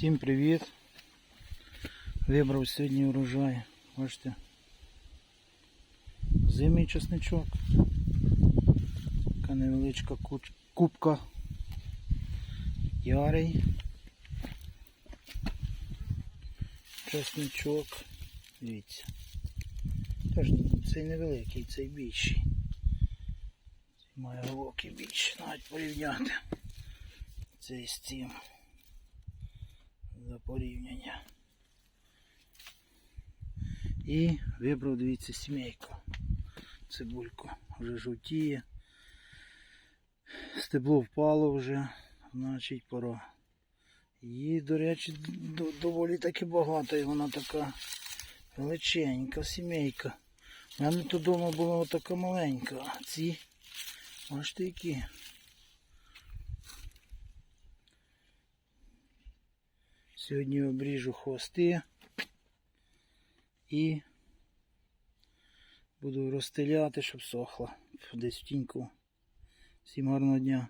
Всім привіт! Вибрав сьогодні урожай. Бачите. Зимий чесничок. Така невеличка кубка. Ярий. Чесничок. Дивіться. Теж цей невеликий, цей більший. Цей має головки більше, навіть порівняти. Цей з цим за порівняння. І вибрав, дивіться, сімейку. Цибульку. Вже жовтіє. Стебло впало вже, значить пора. Її, до речі, доволі таки багато, і вона така величенька сімейка. У мене тут вдома була така маленька, а ці, бачите, які. Сьогодні обріжу хвости і буду розстеляти, щоб сохла десь в тіньку. Всім гарного дня.